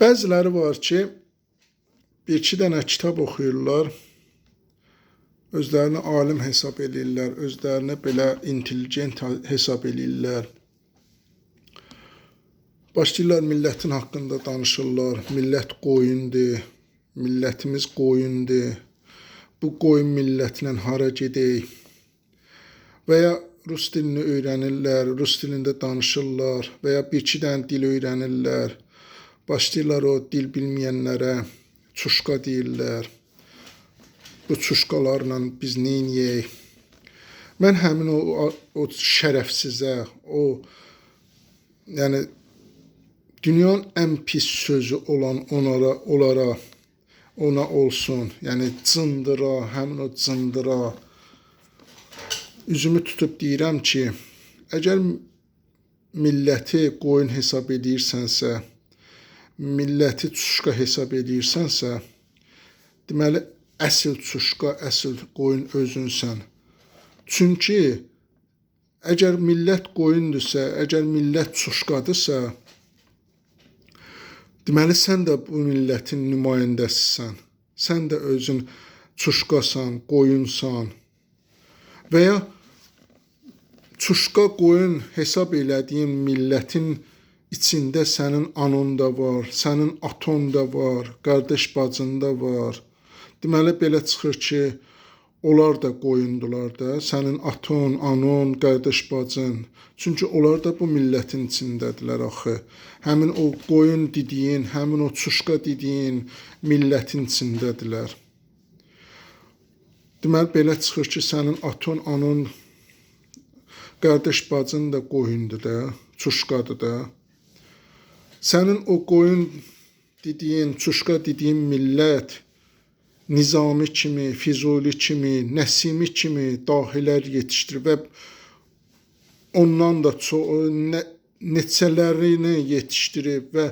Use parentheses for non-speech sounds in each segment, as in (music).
Bəziləri var ki, bir-iki dənə kitab oxuyurlar, özlərini alim hesab eləyirlər, özlərini belə intelligent hesab eləyirlər. Başlayırlar millətin haqqında danışırlar. Millət qoyundur, millətimiz qoyundur. Bu qoyun millətlə hara gedək? Və ya rus dilini öyrənirlər, rus dilində danışırlar və ya bir-iki dənə dil öyrənirlər. Başlayırlar o dil bilməyənlərə çuşqa deyirlər. Bu çuşqalarla biz neyniyək? Mən həmin o, o şərəfsizə, o yəni dünyanın ən pis sözü olan onlara, onlara ona olsun. Yəni cındıra, həmin o cındıra üzümü tutub deyirəm ki, əgər milləti qoyun hesab edirsənsə, milləti çuşqa hesab edirsənsə, deməli əsl çuşqa, əsl qoyun özünsən. Çünki əgər millət qoyundursa, əgər millət çuşqadırsa, deməli sən də bu millətin nümayəndəsisən. Sən də özün çuşqasan, qoyunsan. Və ya çuşqa qoyun hesab elədiyin millətin içində sənin anan da var, sənin atan da var, qardaş bacın da var. Deməli belə çıxır ki, onlar da qoyundular da, sənin atan, anan, qardaş bacın. Çünki onlar da bu millətin içindədirlər axı. Həmin o qoyun dediyin, həmin o çuşqa dediyin millətin içindədirlər. Deməli belə çıxır ki, sənin atan, anan, qardaş bacın da qoyundur da, çuşqadır da. Sənin o qoyun dediyin, çuşqa dediyin millət Nizami kimi, Füzuli kimi, Nəsimi kimi dahilər yetişdirib və ondan da çox nə, neçələrini yetişdirib və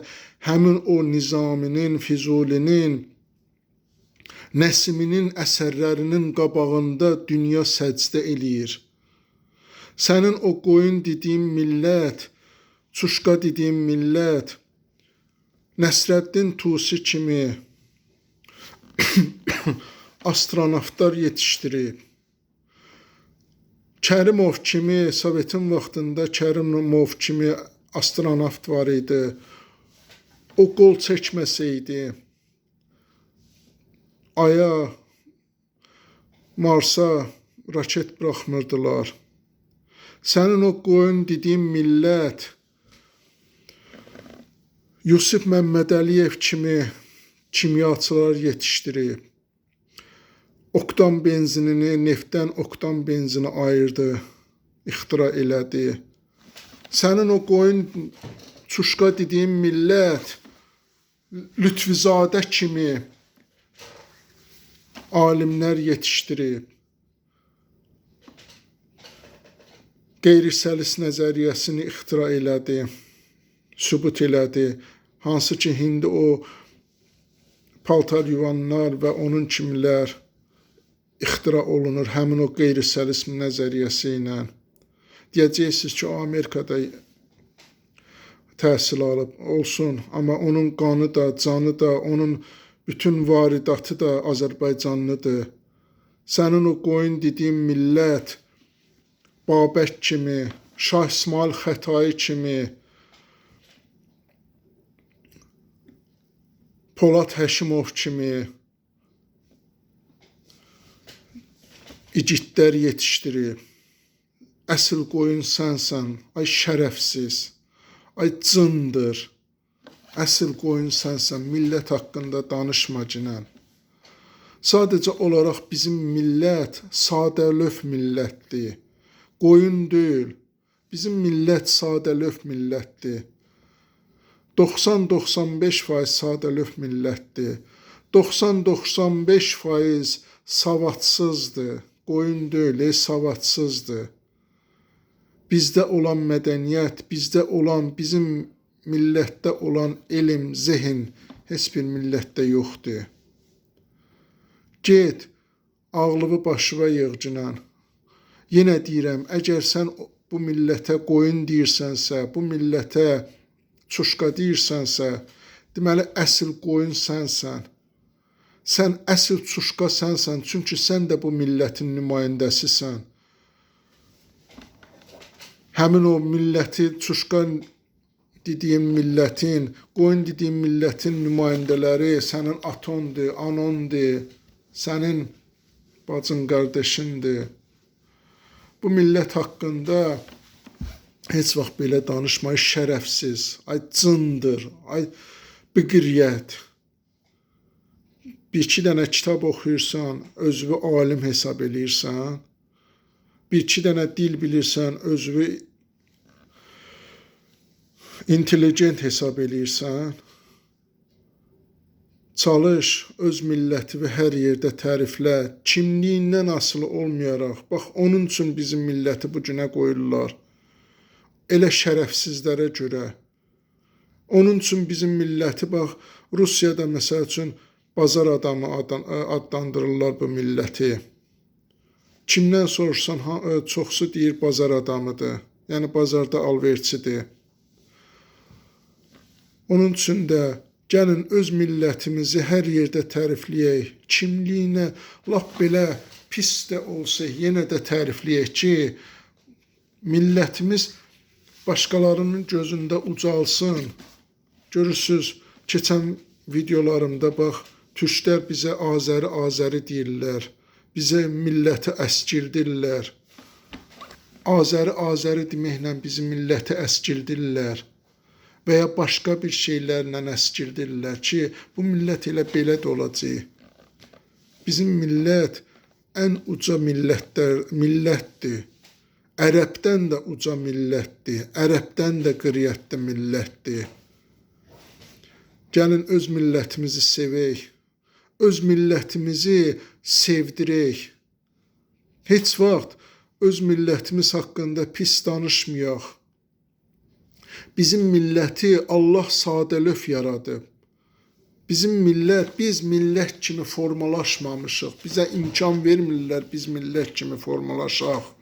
həmin o Nizaminin, Füzulinin, Nəsiminin əsərlərinin qabağında dünya səcdə eləyir. Sənin o qoyun dediyin millət, çuşqa dediyin millət Nəsrəddin Tusi kimi (coughs) astronavtlar yetişdirib. Kərimov kimi Sovetin vaxtında Kərimov kimi astronavt var idi. O qol çəkməsəydi Aya, Marsa raket buraxmırdılar. Sənin o qoyun dediyin millət Yusif Məmmədəliyev kimi kimyaçılar yetişdirib. Oktan benzinini neftdən oktan benzini ayırdı, ixtira elədi. Sənin o qoyun çuşqa dediyin millət Lütfüzadə kimi alimlər yetişdirib. Qeyri-səlis nəzəriyyəsini ixtira elədi sübut elədi. Hansı ki, indi o paltar yuvanlar və onun kimilər ixtira olunur həmin o qeyri-səlism nəzəriyyəsi ilə. Deyəcəksiniz ki, o Amerikada təhsil alıb, olsun, amma onun qanı da, canı da, onun bütün varidatı da Azərbaycanlıdır. Sənin o qoyun dediyin millət Babək kimi, Şah İsmail Xətai kimi, Polad Həşimov kimi igidlər yetişdirib. Əsl qoyun sənsən, ay şərəfsiz, ay cındır. Əsl qoyun sənsən, millət haqqında danışma cinən. Sadəcə olaraq bizim millət sadəlöv millətdir. Qoyun deyil. Bizim millət sadəlöv millətdir. 90-95% sadəlöv millətdir. 90-95% savadsızdır. Qoyun deyil, savadsızdır. Bizdə olan mədəniyyət, bizdə olan, bizim millətdə olan elm, zehin heç bir millətdə yoxdur. Get, ağlını başına yığcınan. Yenə deyirəm, əgər sən bu millətə qoyun deyirsənsə, bu millətə çuşqa deyirsənsə, Deməli əsl qoyun sənsən. Sən əsl çuşqa sənsən, çünki sən də bu millətin nümayəndəsisən. Həmin o milləti çuşqa dediyin millətin, qoyun dediyin millətin nümayəndələri sənin atondur, anondur, sənin bacın qardaşındır. Bu millət haqqında heç vaxt belə danışmayı şərəfsiz, ay cındır, ay biqiriyyət. Bir iki dənə kitab oxuyursan, özünü alim hesab eləyirsən. Bir iki dənə dil bilirsən, özünü intelligent hesab eləyirsən. Çalış, öz milləti hər yerdə təriflə, kimliyindən asılı olmayaraq. Bax, onun üçün bizim milləti bu günə qoyurlar. Elə şərəfsizlərə görə. Onun üçün bizim milləti bax, Rusiyada məsəl üçün bazar adamı adlandırırlar bu milləti. Kimdən soruşsan, çoxsu deyir bazar adamıdır. Yəni bazarda alverçidir. Onun üçün də gəlin öz millətimizi hər yerdə tərifləyək. Kimliyinə lap belə pis də olsa yenə də tərifləyək ki, millətimiz başqalarının gözündə ucalsın. Görürsüz, keçən videolarımda bax, türklər bizə Azəri Azəri deyirlər. Bizə milləti əskildirlər. Azəri Azəri deməklə bizim milləti əskildirlər və ya başqa bir şeylərlə əskildirlər ki, bu millət elə belə də olacaq. Bizim millət ən uca millətlər, millətdir. Ərəbdən də uca millətdir. Ərəbdən də qıryətli millətdir. Gəlin öz millətimizi sevək. Öz millətimizi sevdirək. Heç vaxt öz millətimiz haqqında pis danışmayaq. Bizim milləti Allah sadəlöv yaradıb. Bizim millət, biz millət kimi formalaşmamışıq. Bizə imkan vermirlər biz millət kimi formalaşaq.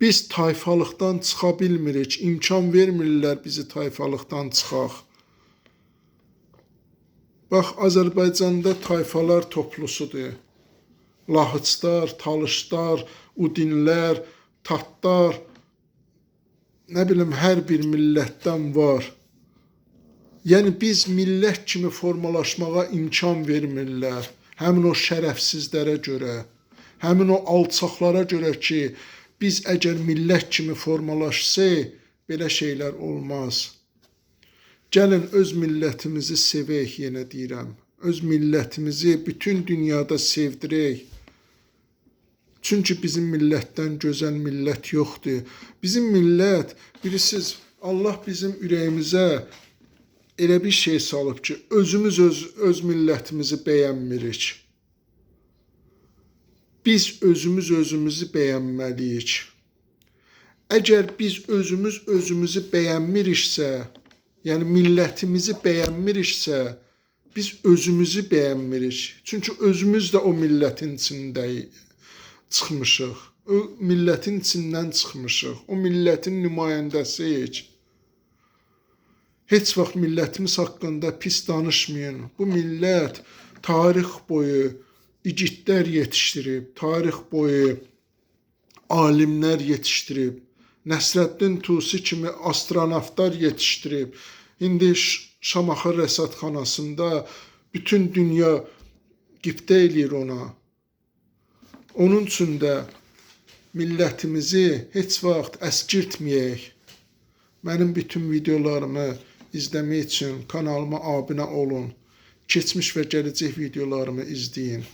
Biz tayfalıqdan çıxa bilmirik, imkan vermirlər bizi tayfalıqdan çıxaq. Bax, Azərbaycanda tayfalar toplusudur. Lahıçlar, talışlar, udinlər, tatlar, nə bilim hər bir millətdən var. Yəni biz millət kimi formalaşmağa imkan vermirlər. Həmin o şərəfsizlərə görə, həmin o alçaqlara görə ki, biz əgər millət kimi formalaşsaq, belə şeylər olmaz. Gəlin öz millətimizi sevək, yenə deyirəm. Öz millətimizi bütün dünyada sevdirək. Çünki bizim millətdən gözəl millət yoxdur. Bizim millət, bilirsiniz, Allah bizim ürəyimizə elə bir şey salıb ki, özümüz öz, öz millətimizi bəyənmirik. Biz özümüz özümüzü bəyənməliyik. Əgər biz özümüz özümüzü bəyənmiriksə, yəni millətimizi bəyənmiriksə, biz özümüzü bəyənmirik. Çünki özümüz də o millətin içindəyik, çıxmışıq. O millətin içindən çıxmışıq. O millətin nümayəndəsiyik. Heç vaxt millətimiz haqqında pis danışmayın. Bu millət tarix boyu igidlər yetişdirib, tarix boyu alimlər yetişdirib. Nəsrəddin Tusi kimi astronavtlar yetişdirib. İndi Şamaxı rəsədxanasında bütün dünya qibtə eləyir ona. Onun üçün də millətimizi heç vaxt əskirtməyək. Mənim bütün videolarımı izləmək üçün kanalıma abunə olun. Keçmiş və gələcək videolarımı izləyin.